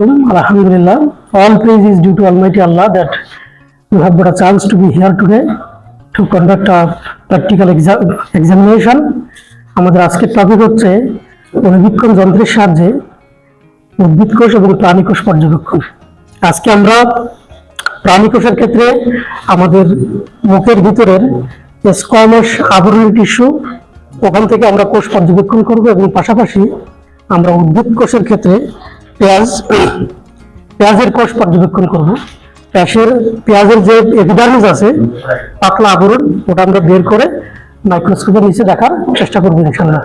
Alhamdulillah, all praise is due to Almighty Allah that you have got a chance to be here today to conduct a practical exa- examination. আমাদের আজকের topic হচ্ছে অনুবীক্ষণ যন্ত্রের সাহায্যে উদ্ভিদ কোষ এবং প্রাণী কোষ পর্যবেক্ষণ আজকে আমরা প্রাণী কোষের ক্ষেত্রে আমাদের মুখের ভিতরের যে স্কোয়ামাস আবরণী টিস্যু ওখান থেকে আমরা কোষ পর্যবেক্ষণ করব এবং পাশাপাশি আমরা উদ্ভিদ কোষের ক্ষেত্রে পেঁয়াজ, পেঁয়াজের কোষ পর্যবেক্ষণ করব। পেঁয়াজের পেঁয়াজের যে এপিডার্মিস আছে, পাতলা আবরণ, ওটা আমরা বের করে মাইক্রোস্কোপের নিচে দেখার চেষ্টা করব ইনশাল্লাহ